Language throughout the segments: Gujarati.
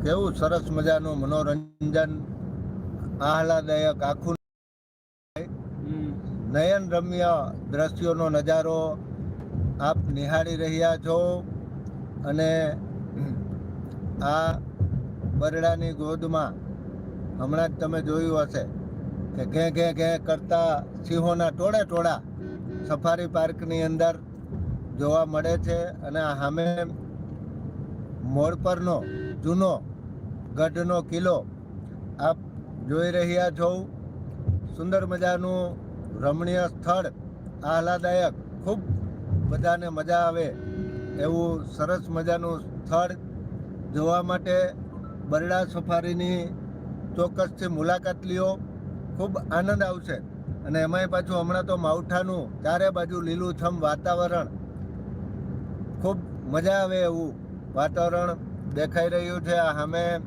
કેવું સરસ મજાનું મનોરંજન આહલાદાયક આખું નયન રમ્ય દ્રશ્યોનો નજારો આપ નિહાળી રહ્યા છો અને આ બરડાની ગોદમાં હમણાં જ તમે જોયું હશે કે ઘે ઘે ઘે કરતા સિંહોના ટોળે ટોળા સફારી પાર્કની અંદર જોવા મળે છે અને આ સામે મોડ પરનો જૂનો ગઢનો કિલ્લો આપ જોઈ રહ્યા છો. સુંદર મજાનું રમણીય સ્થળ, આહલાદાયક, ખૂબ બધાને મજા આવે એવું સરસ મજાનું સ્થળ જોવા માટે બરડા સફારીની ચોક્કસથી મુલાકાત લ્યો. ખૂબ આનંદ આવશે. અને એમાંય પાછું હમણાં તો માવઠાનું ચારે બાજુ લીલુંછમ વાતાવરણ. ખૂબ મજા આવે એવું વાતાવરણ દેખાઈ રહ્યું છે આ સામે.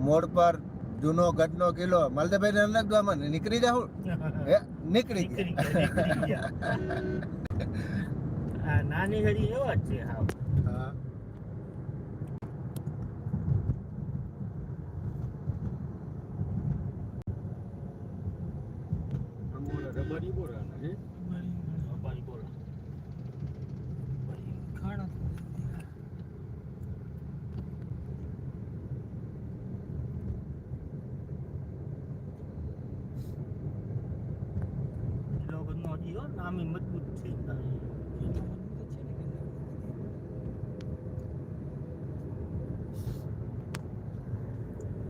મોડ પર જૂનો ગઢનો કિલ્લો. માલદેભાઈ ને નાખવામાં નીકળી જાઉં? હે? નીકળી ગયા. આ નાની ઘડી એવા જ છે હાવ. હા. હો, નામી મજબૂત છે.